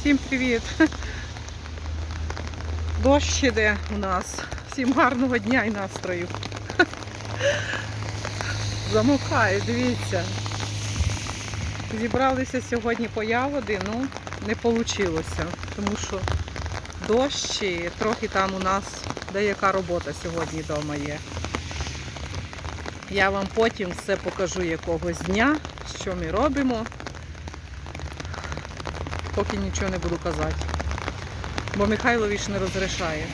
Всім привіт! Дощ іде у нас. Всім гарного дня і настрою. Замокає, дивіться. Зібралися сьогодні по ягоди, ну не вийшло, тому що дощ і трохи там у нас деяка робота сьогодні вдома є. Я вам потім все покажу якогось дня, що ми робимо. Поки нічого не буду казати. Бо Михайлович не розрішає.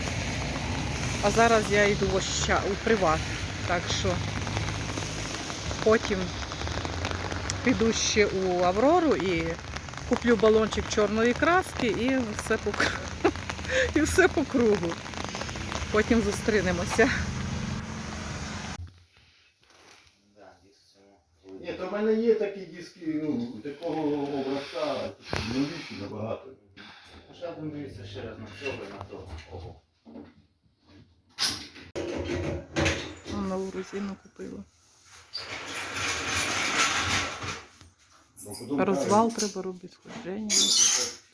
А зараз я йду Оща, у приват. Так що потім піду ще у Аврору і куплю балончик чорної краски і все по, і все по кругу. Потім зустрінемося. Да, диск в цьому. Ні, то в мене є такі диски, ну, такого образка, новіші набагато. Ще один дивіться ще раз на цього і на того. Ого. Нову резину купила. Ну, потім Розвал треба робити, сходження.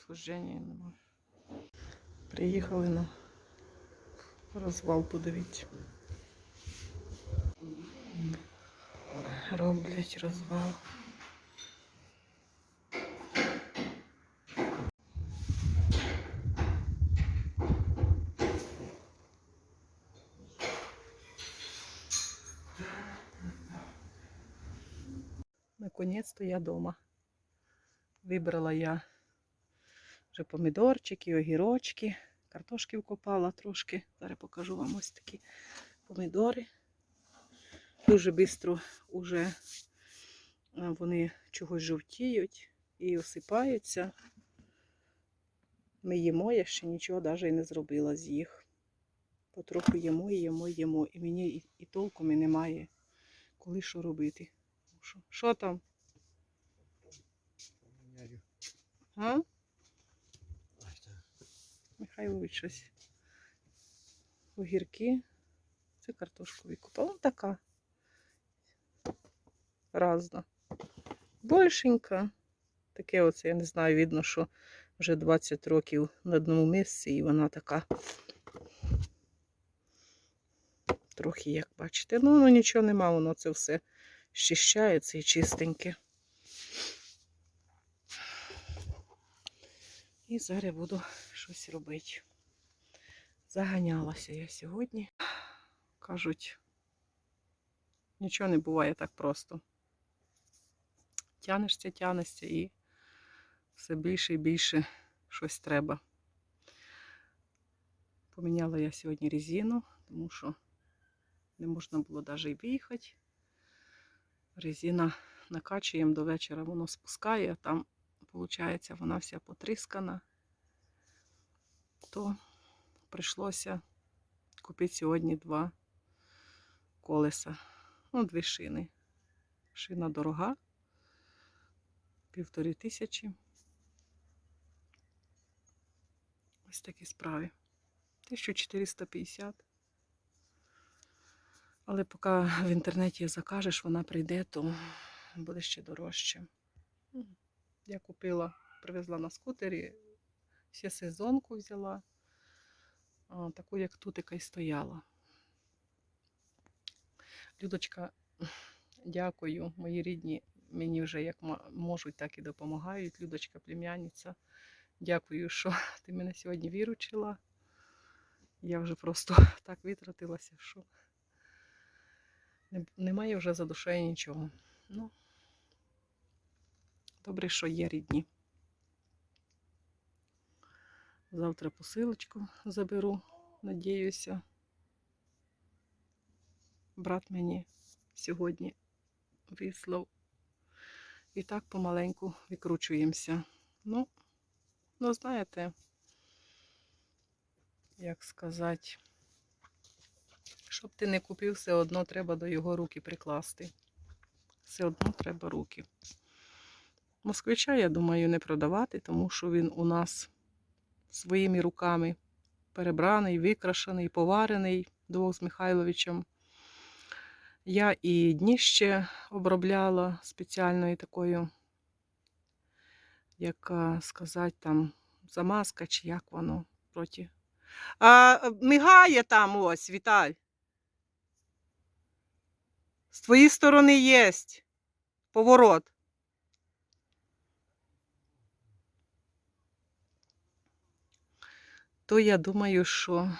Сходження немає. Приїхали на розвал, подивіться. Роблять розвал. Наконець-то я вдома. Вибрала я вже помідорчики, огірочки, картошки вкопала трошки. Зараз покажу вам ось такі помідори. Дуже швидко вже вони чогось жовтіють і осипаються. Ми їмо, я ще нічого навіть і не зробила з їх. Потроху їмо, їмо, їмо. І мені і, і толком і немає коли що робити. Що, там? А? Михайлович щось. Огірки. Це картошку викупила. Ну, така. Разна. Большенька. Таке оце, я не знаю, видно, що вже 20 років на одному місці, і вона така. Трохи, як бачите. Ну, ну нічого нема, воно це все щищається і чистеньке. І зараз буду щось робити. Заганялася я сьогодні. Кажуть, нічого не буває так просто. Тянешся, тянешся і все більше і більше щось треба. Поміняла я сьогодні резину, тому що не можна було навіть і виїхати. Резина накачуємо до вечора, воно спускає, а там, виходить, вона вся потріскана. То прийшлося купити сьогодні два колеса. Ну, дві шини. Шина дорога. Півтори тисячі. Ось такі справи. 1450. Але поки в інтернеті закажеш, вона прийде, то буде ще дорожче. Я купила, привезла на скутері, ще сезонку взяла, таку, як тут яка й стояла. Людочка, дякую, мої рідні мені вже як можуть, так і допомагають. Людочка, племянниця. Дякую, що ти мене сьогодні виручила. Я вже просто так витратилася, що немає вже за душею нічого. Ну, добре, що є рідні. Завтра посилочку заберу, надіюся. Брат мені сьогодні вислав. І так помаленьку викручуємося. Ну, ну знаєте, як сказати, щоб ти не купив, все одно треба до його руки прикласти. Все одно треба руки. Москвича, я думаю, не продавати, тому що він у нас своїми руками перебраний, викрашений, поварений двох з Михайловичем. Я і дніще обробляла спеціальною такою, як сказати, там замазка, чи як воно проти. А, е, мигає там ось, Віталь. З твоєї сторони є поворот. То я думаю, що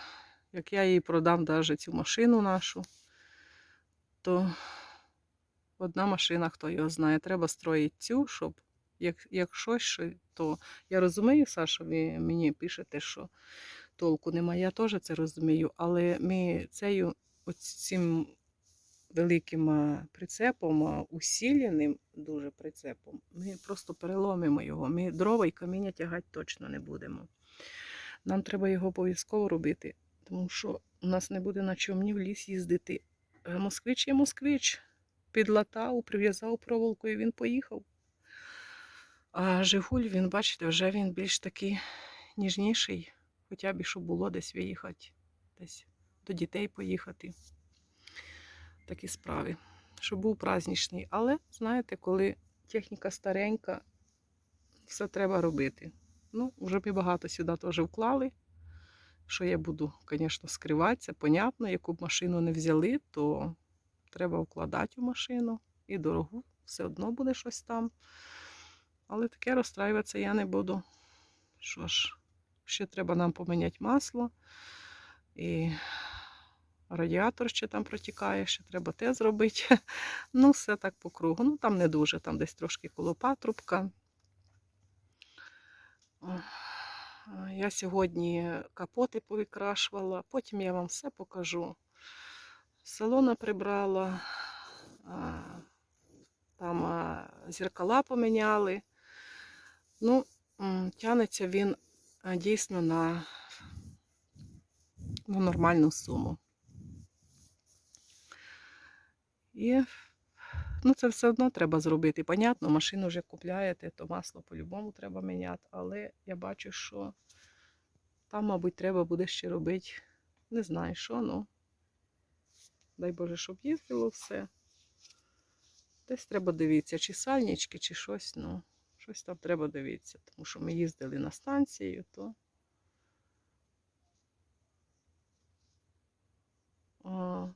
як я їй продам даже цю машину нашу, то одна машина, хто його знає, треба строїти цю, щоб як, як щось, то я розумію, Саша, ви мені пишете, що толку немає. Я теж це розумію, але ми цією цим великим прицепом, усіленим дуже прицепом, ми просто переломимо його. Ми дрова і каміння тягати точно не будемо. Нам треба його обов'язково робити, тому що у нас не буде на чому ні в ліс їздити. Е, Москвич є москвич. Підлатав, прив'язав проволокою, він поїхав. А Жигуль, він, бачите, вже він більш такий ніжніший, хоча б щоб було десь виїхати, десь до дітей поїхати. Такі справи. Щоб був праздничний. Але, знаєте, коли техніка старенька, все треба робити. Ну, вже ми багато сюди теж вклали. Що я буду, звісно, скриватися. Понятно, яку б машину не взяли, то треба вкладати у машину. І дорогу, все одно буде щось там. Але таке розстраюватися я не буду. Що ж, ще треба нам поміняти масло. І радіатор ще там протікає, ще треба те зробити. Ну, все так по кругу. Ну, там не дуже, там десь трошки коло патрубка. Я сьогодні капоти повикрашувала, потім я вам все покажу. Салона прибрала, там зеркала поміняли. Ну, тянеться він дійсно на, на нормальну суму. І ну, це все одно треба зробити. Понятно, машину вже купляєте, то масло по-любому треба міняти. Але я бачу, що там, мабуть, треба буде ще робити. Не знаю, що, ну. Дай Боже, щоб їздило все. Десь треба дивитися, чи сальнички, чи щось, ну, щось там треба дивитися. Тому що ми їздили на станцію, то. А,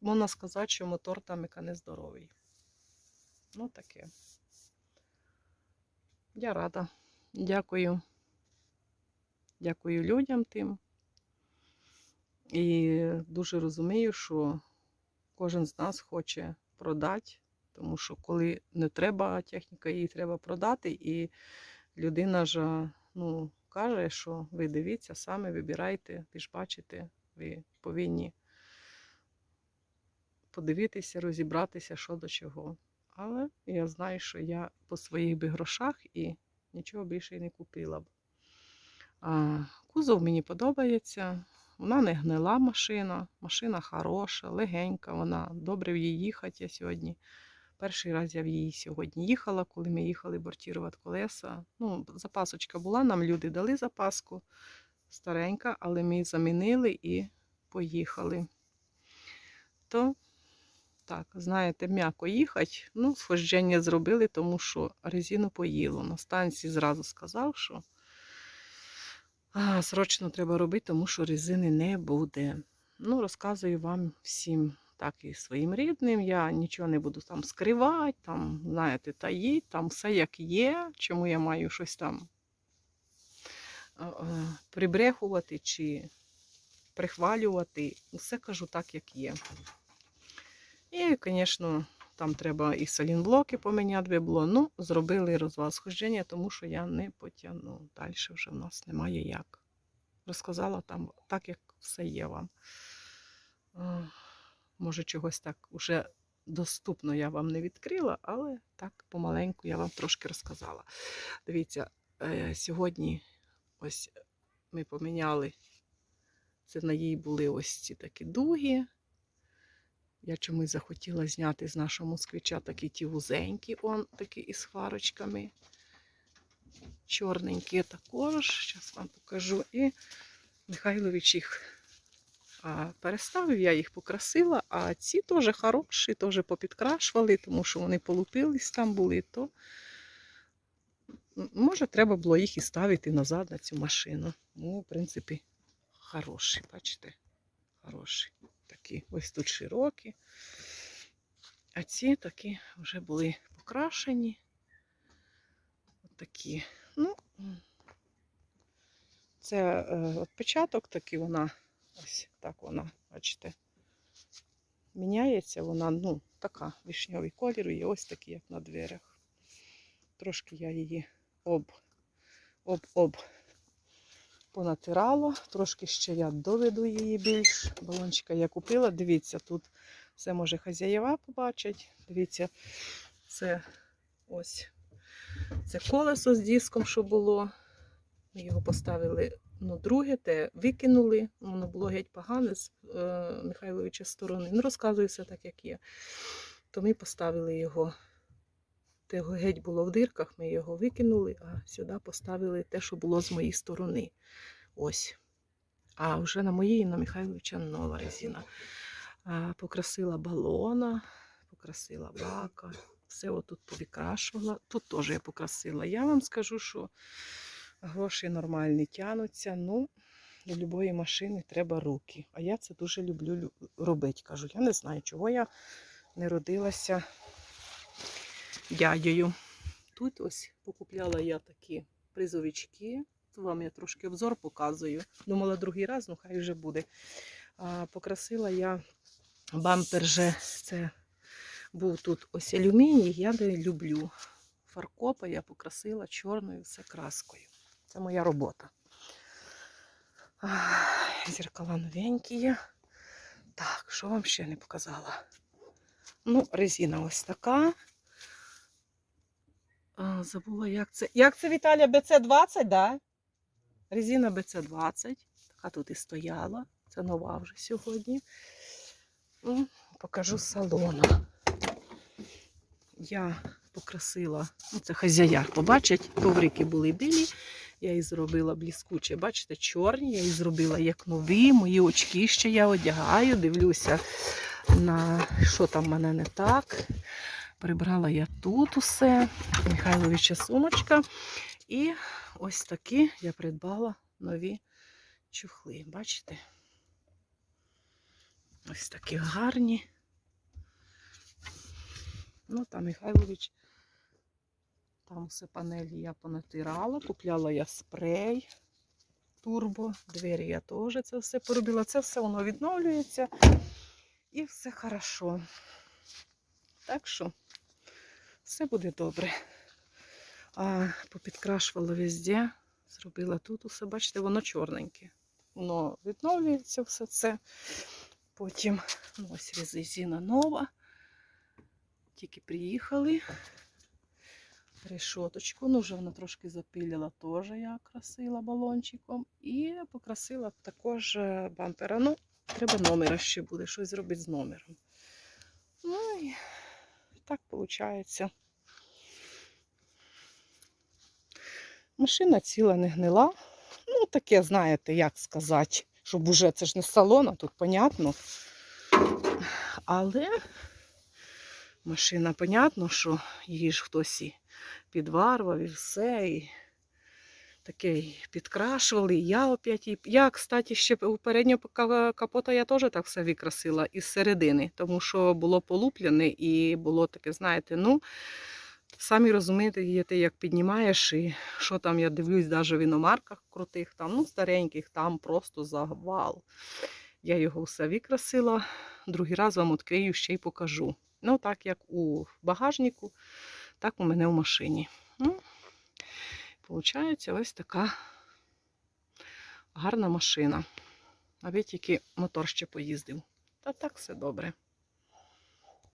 можна сказати, що мотор там яка нездоровий. Ну, таке. Я рада. Дякую. Дякую людям тим. І дуже розумію, що кожен з нас хоче продати, тому що коли не треба техніка, її треба продати. І людина ж ну, каже, що ви дивіться, самі вибирайте, ви ж бачите, ви повинні подивитися, розібратися, що до чого. Але я знаю, що я по своїх би грошах і нічого більше не купила б. Кузов мені подобається. Вона не гнила машина, машина хороша, легенька, вона добре в її їхати. Я сьогодні. Перший раз я в її сьогодні їхала, коли ми їхали бортувати колеса. Ну, запасочка була, нам люди дали запаску старенька, але ми замінили і поїхали. То так, знаєте, м'яко їхати. Ну, схождення зробили, тому що резину поїло. На станції зразу сказав, що а, срочно треба робити, тому що резини не буде. Ну, розказую вам всім, так і своїм рідним. Я нічого не буду там скривати, там, знаєте, таїть, там все як є. Чому я маю щось там прибрехувати чи прихвалювати. Все кажу так, як є. І, звісно, там треба і салінблоки поміняти було. Ну, зробили розвал схождення, тому що я не потягну. Далі вже в нас немає як. Розказала там так, як все є вам. Може, чогось так уже доступно я вам не відкрила, але так помаленьку я вам трошки розказала. Дивіться, е, сьогодні ось ми поміняли. Це на їй були ось ці такі дуги. Я чомусь захотіла зняти з нашого москвича такі ті вузенькі, он такі із фарочками. Чорненькі також. Зараз вам покажу. І Михайлович їх переставив, я їх покрасила, а ці теж хороші, теж попідкрашували, тому що вони полупились там були, то Може, треба було їх і ставити назад на цю машину. Ну, в принципі, хороші, бачите? Хороші. Такі ось тут широкі. А ці такі вже були покрашені. От такі. Ну, це е, отпечаток такий вона. Ось так вона, бачите. Міняється вона, ну, така вишньовий колір, і ось такий, як на дверях. Трошки я її об, об, об понатирала. Трошки ще я доведу її більш. Балончика я купила. Дивіться, тут все може хазяєва побачить. Дивіться, це ось це колесо з диском, що було. Ми його поставили ну, друге, те викинули. Воно було геть погане з е, Михайловича сторони. Ну, розказую все так, як є. То ми поставили його. Того геть було в дирках, ми його викинули, а сюди поставили те, що було з моєї сторони. Ось. А вже на моїй на Михайловича нова резина. Покрасила балона, покрасила бака. Все отут повікрашувала. Тут теж я покрасила. Я вам скажу, що гроші нормальні тянуться. Ну, до любої машини треба руки. А я це дуже люблю робити. Кажу, я не знаю, чого я не родилася дядею. Тут ось покупляла я такі призовички. Вам я трошки обзор показую. Думала, другий раз, ну хай вже буде. А, покрасила я бампер же. Це був тут ось алюміній. Я не люблю. Фаркопа я покрасила чорною все краскою. Це моя робота. Ах, Зеркала новенькі є. Так, що вам ще не показала? Ну, резина ось така. А, забула, як це. Як це Віталія BC20, да? Резина BC20. Така тут і стояла. Це нова вже сьогодні. Ну, покажу з салона. Я покрасила, ну це хазяяр побачить, коврики були білі. Я їх зробила блискуче. Бачите, чорні, я їх зробила як нові. Мої очки ще я одягаю, дивлюся на що там в мене не так. Прибрала я тут усе. Михайловича сумочка. І ось такі я придбала нові чухли. Бачите? Ось такі гарні. Ну, там Михайлович. Там все панелі я понатирала. Купляла я спрей турбо. Двері я теж це все поробила. Це все воно відновлюється. І все хорошо. Так що все буде добре. А попідкрашувала везде. Зробила тут усе, бачите, воно чорненьке. Воно відновлюється все це. Потім ну, ось резина нова. Тільки приїхали. Решоточку. Ну, вже вона трошки запилила, теж я красила балончиком. І покрасила також е, бампера. Ну, треба номера ще буде, щось зробити з номером. Ну і так виходить. Машина ціла не гнила. Ну, таке, знаєте, як сказати, щоб уже це ж не салон, а тут понятно. Але машина, понятно, що її ж хтось і підварвав і все. І таке і підкрашували. І я опять. Я, кстати, ще у переднього капота я теж так все викрасила із середини, тому що було полупляне і було таке, знаєте, ну. Самі розумієте, як піднімаєш, і що там я дивлюсь, навіть в іномарках крутих, там, ну, стареньких, там просто завал. Я його все викрасила. Другий раз вам відкрию ще й покажу. Ну, так як у багажнику, так у мене в машині. Ну, Получається ось така гарна машина. Навіть який мотор ще поїздив. Та так все добре.